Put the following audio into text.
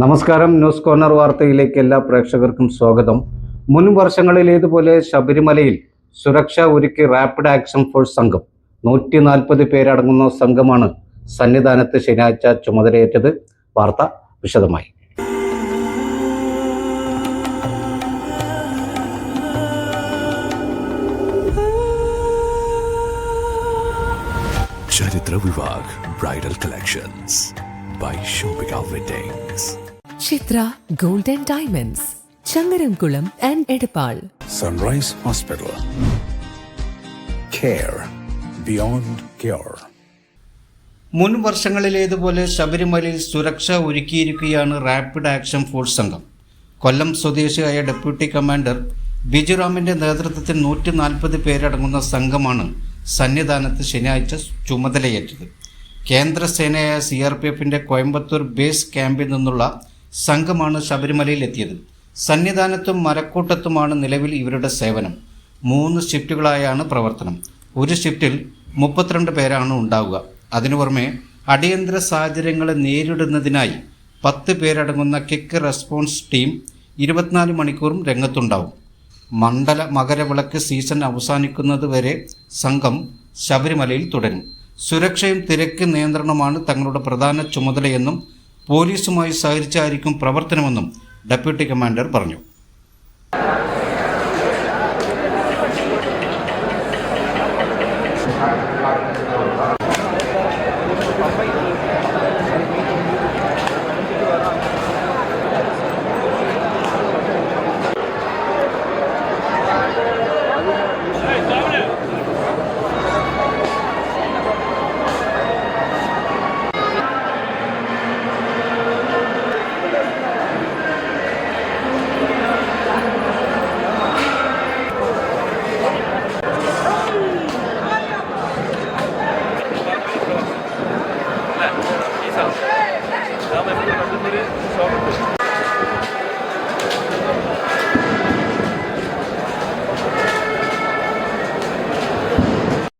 നമസ്കാരം. News corner വാർത്തയിലേക്ക് എല്ലാ പ്രേക്ഷകർക്കും സ്വാഗതം. മുൻ വർഷങ്ങളിലേതുപോലെ ശബരിമലയിൽ സുരക്ഷ ഒരുക്കി റാപ്പിഡ് ആക്ഷൻ ഫോഴ്സ് സംഘം. നൂറ്റി നാൽപ്പത് പേരടങ്ങുന്ന സംഘമാണ് സന്നിധാനത്ത് ശനിയാഴ്ച ചുമതലയേറ്റത്. വാർത്ത വിശദമായി. ചരിത്ര Vivah bridal collections by Shoppika weddings. Chithra golden and diamonds Changaramkulam and Edappal. Sunrise hospital care beyond care മുൻ വർഷങ്ങളിലേതുപോലെ ശബരിമലയിൽ സുരക്ഷ ഒരുക്കിയിരിക്കുകയാണ് റാപ്പിഡ് ആക്ഷൻ ഫോഴ്സ് സംഘം. കൊല്ലം സ്വദേശിയായ ഡെപ്യൂട്ടി കമാൻഡർ ബിജുറാമിന്റെ നേതൃത്വത്തിൽ നൂറ്റി നാൽപ്പത് പേരടങ്ങുന്ന സംഘമാണ് സന്നിധാനത്ത് ശനിയാഴ്ച ചുമതലയേറ്റത്. കേന്ദ്രസേനയായ സി ആർ പി എഫിന്റെ കോയമ്പത്തൂർ ബേസ് ക്യാമ്പിൽ നിന്നുള്ള സംഘമാണ് ശബരിമലയിൽ എത്തിയത്. സന്നിധാനത്തും മരക്കൂട്ടത്തുമാണ് നിലവിൽ ഇവരുടെ സേവനം. മൂന്ന് ഷിഫ്റ്റുകളായാണ് പ്രവർത്തനം. ഒരു ഷിഫ്റ്റിൽ മുപ്പത്തിരണ്ട് പേരാണ് ഉണ്ടാവുക. അതിനു പുറമെ അടിയന്തര സാഹചര്യങ്ങളെ നേരിടുന്നതിനായി പത്ത് പേരടങ്ങുന്ന കിക്ക് റെസ്പോൺസ് ടീം ഇരുപത്തിനാല് മണിക്കൂറും രംഗത്തുണ്ടാവും. മണ്ഡല മകരവിളക്ക് സീസൺ അവസാനിക്കുന്നത് വരെ സംഘം ശബരിമലയിൽ തുടരും. സുരക്ഷയും തിരക്ക് നിയന്ത്രണമാണ് തങ്ങളുടെ പ്രധാന ചുമതലയെന്നും പോലീസുമായി സഹകരിച്ചായിരിക്കും പ്രവർത്തനമെന്നും ഡെപ്യൂട്ടി കമാൻഡർ പറഞ്ഞു